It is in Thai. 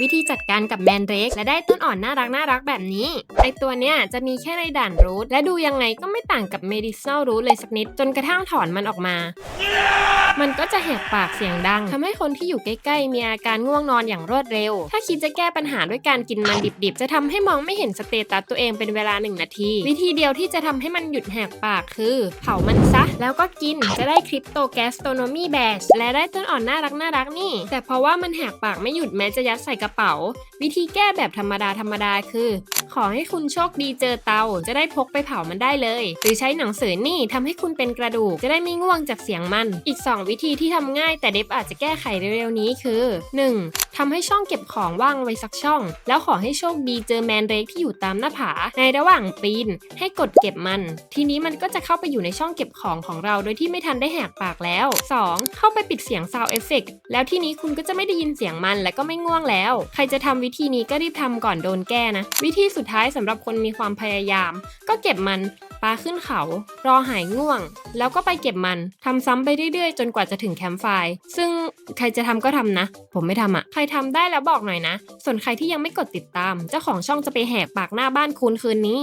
วิธีจัดการกับแมนเรกและได้ต้นอ่อนน่ารักน่ารักแบบนี้ ไอตัวเนี้ยจะมีแค่ในด่านรูทและดูยังไงก็ไม่ต่างกับเมดิซอลรูทเลยสักนิดจนกระทั่งถอนมันออกมา มันก็จะแหกปากเสียงดังทำให้คนที่อยู่ใกล้ๆ มีอาการง่วงนอนอย่างรวดเร็ว ถ้าคิดจะแก้ปัญหาด้วยการกินมันดิบๆ จะทำให้มองไม่เห็นสเตตัสตัวเองเป็นเวลาหนึ่งนาที วิธีเดียวที่จะทำให้มันหยุดแหกปากคือ เผามันซะ แล้วก็กินจะได้คริปโตแกสโตโนมีแบชและได้ต้นอ่อนน่ารักน่ารักนี่ แต่เพราะว่ามันแหกปากไม่หยุดแม้จะยัดใส่กระเป๋า วิธีแก้แบบธรรมดาธรรมดาคือ ขอให้คุณโชคดีเจอเตา จะได้พกไปเผามันได้เลย หรือใช้หนังสือนี่ทำให้คุณเป็นกระดูกจะได้ไม่ง่วงจากเสียงมันอีก 2วิธีที่ทำง่ายแต่เดฟอาจจะแก้ไขเร็วๆนี้คือ 1. ทำให้ช่องเก็บของว่างไว้สักช่อง แล้วขอให้โชคดีเจอแมนเรกที่อยู่ตามหน้าผา ในระหว่างปีน ให้กดเก็บมัน ทีนี้มันก็จะเข้าไปอยู่ในช่องเก็บของของเรา โดยที่ไม่ทันได้แหกปากแล้ว 2. เข้าไปปิดเสียงซาวเอฟเฟกแล้วที่นี้คุณก็จะไม่ได้ยินเสียงมันและก็ไม่ง่วงแล้ว ใครจะทำวิธีนี้ก็รีบทำก่อนโดนแก้นะ วิธีสุดท้ายสำหรับคนมีความพยายาม ก็เก็บมัน ปลาขึ้นเขา รอหายง่วง แล้วก็ไปเก็บมันทำซ้ำไปเรื่อยๆ จนกว่าจะถึงแคมป์ไฟร์ซึ่งใครจะทำก็ทำนะ ผมไม่ทำอะ่ะ ใครทำได้แล้วบอกหน่อยนะ ส่วนใครที่ยังไม่กดติดตาม เจ้าของช่องจะไปแหกปากหน้าบ้านคุณคืนนี้